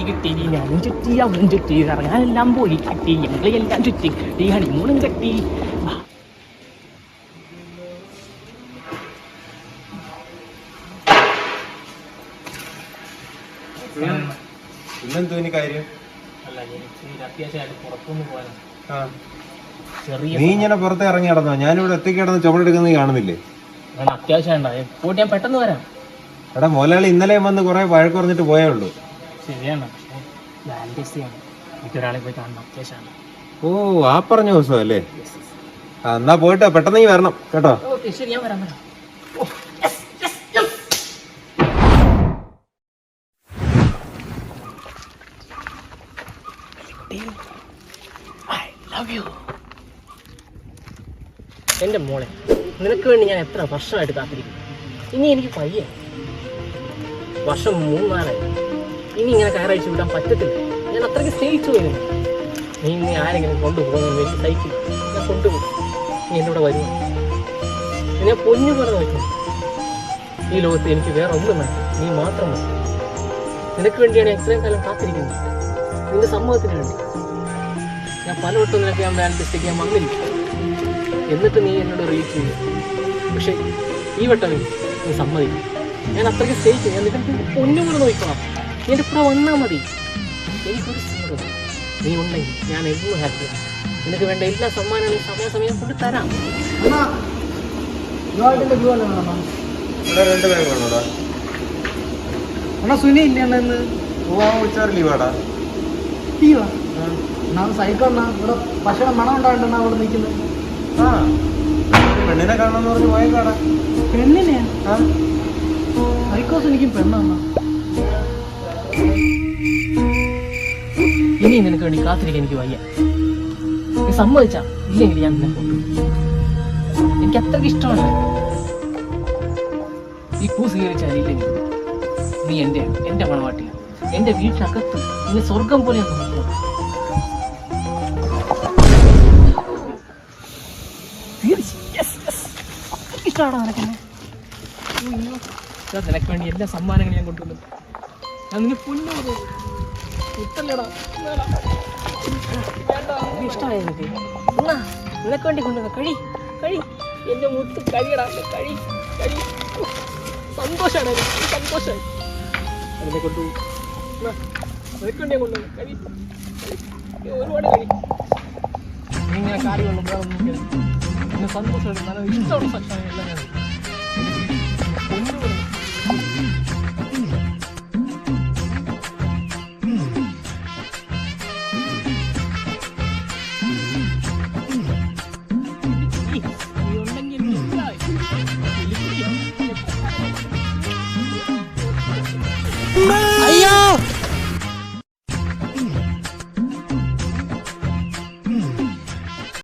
കിട്ടി ഞാനും ചുറ്റി അവനും ചുറ്റി കറങ്ങാനെല്ലാം പോയി കിട്ടി. ഞങ്ങളെല്ലാം ചുറ്റി കിട്ടി ഹണിമൂണും കെട്ടി. പിന്നെന്തോ കാര്യം? അല്ല എനിക്ക് ഒരു അത്യാവശ്യമായിട്ട് പുറത്തൊന്ന് പോകാനാണ് ആ. ചെറിയ നീ ഇങ്ങനെ പുറത്ത് ഇറങ്ങി നടന്നോ? ഞാനിവിടെ ഒറ്റയ്ക്ക് കിടന്ന് ചുമടെടുക്കുന്നത് നീ കാണുന്നില്ലേ? അത്യാവശ്യം പോയിട്ട് പെട്ടെന്ന് വരാം? എടാ മോലാളി ഇന്നലെ വന്ന് കുറെ വഴക്ക് പറഞ്ഞിട്ട് പോയേ ഉള്ളൂ. ശരിയാണ്. പക്ഷേ വാലന്റൈൻസ് ചെയ്യണം എനിക്കൊരാളെ പോയി കാണണം. അത്യാവശ്യമാണ്. ഓ ആ പറഞ്ഞ ദിവസം അല്ലേ ആ എന്നാ പോയിട്ട് പെട്ടെന്ന് നീ വരണം കേട്ടോ. ഓക്കെ ശരി ഞാൻ വരാം എന്റെ മോളെ നിനക്ക് വേണ്ടി ഞാൻ എത്ര വർഷമായിട്ട് കാത്തിരിക്കുന്നു? ഇനി എനിക്ക് പയ്യ. വർഷം മൂന്നാലായി. ഇനി ഇങ്ങനെ കയറയച്ച് വിടാൻ പറ്റത്തില്ല. ഞാൻ അത്രയ്ക്ക് സ്നേഹിച്ചു പോയി. നീ ഇനി ആരെങ്കിലും കൊണ്ടുപോകുന്നു വെച്ച് സൈക്കിൾ ഞാൻ കൊണ്ടുപോകും. നീ എന്റെ കൂടെ വരുമോ ഞാൻ പൊന്നു പോലെ നോക്കും ഈ ലോകത്ത് എനിക്ക് വേറെ ഒന്നും വേണം നീ മാത്രം മതി. നിനക്ക് വേണ്ടിയാണ് ഇത്രയും കാലം കാത്തിരിക്കുന്നത്. നിന്റെ സമ്മതത്തിന് വേണ്ടി. ഞാൻ പലവട്ടം നിനക്ക് ഞാൻ വാലന്റൈൻസ് ഞാൻ വന്നില്ല എന്നിട്ട് നീ എന്നോട് റീച്ച് ചെയ്തു പക്ഷേ ഈ വട്ടം നീ സമ്മതിക്കും. ഞാൻ അത്രയ്ക്ക് സ്നേഹിച്ചു. ഞാൻ നിനക്ക് പൊന്നു പോലെ നോക്കണം എന്റെ കൂടെ വന്നാൽ മതി. എനിക്കൊരു സമ്മതം നീ ഉണ്ടെങ്കിൽ ഞാൻ എന്നും ഹാപ്പിയാണ് നിനക്ക് വേണ്ട എല്ലാ സമ്മാനങ്ങളും സമയാസമയം കൊണ്ട് തരാം. അണ്ണാ സുനി ഇല്ല അണ്ണാ ഇന്ന്? പോവാൻ വിളിച്ചാൽ ലീവാടാ ലീവാ അണ്ണാ സൈക്കോ അണ്ണാ. ഇവിടെ ഭക്ഷണം മണം ഉണ്ടായിട്ടാണ് അവിടെ നിൽക്കുന്നത് ആ. പെണ്ണിനെ കാണാന്ന് പറഞ്ഞ് പോയേക്കാടാ. പെണ്ണിനെയാ? ആ. സൈക്കോസ് എനിക്കും പെണ്ണാ ഇനി നിനക്ക് വേണ്ടി കാത്തിരിക്കാൻ എനിക്ക് വയ്യ. സമ്മതിച്ചാ? ഇല്ലെങ്കിൽ ഞാൻ നിന്നെ കൊണ്ടു എനിക്ക് അത്രയ്ക്ക് ഇഷ്ടമാണ്. ഈ പൂ സ്വീകരിച്ചാൽ നീ എന്റെ എന്റെ മണവാട്ടിയാണ് എന്റെ വീട്ടിനകത്ത് നിന്നെ സ്വർഗം പോലെ ഇഷ്ടമാണോ നിനക്കെന്നെ നിനക്ക് വേണ്ടി എല്ലാ സമ്മാനങ്ങളും ഞാൻ കൊണ്ടുവന്നു. ഞാൻ നിന്നെ മുത്തല്ലടാ ഇഷ്ടമായി എനിക്ക് എന്നാ നിനക്ക് വേണ്ടി കൊണ്ടുവന്ന. കഴി കഴി. എന്റെ മുത്ത് കഴിയടാ കഴി കഴി. സന്തോഷമാണ് സന്തോഷമായി അതിനെ കൊണ്ടുപോകും നിനക്ക് വേണ്ടി കൊണ്ടുവന്ന. കഴി ഒരുപാട് കഴി. ഇങ്ങനെ കാര്യം കൊണ്ടുപോകാൻ എന്നെ സന്തോഷമാണ് നല്ല ഇഷ്ടമുള്ള ഭക്ഷണം എല്ലാം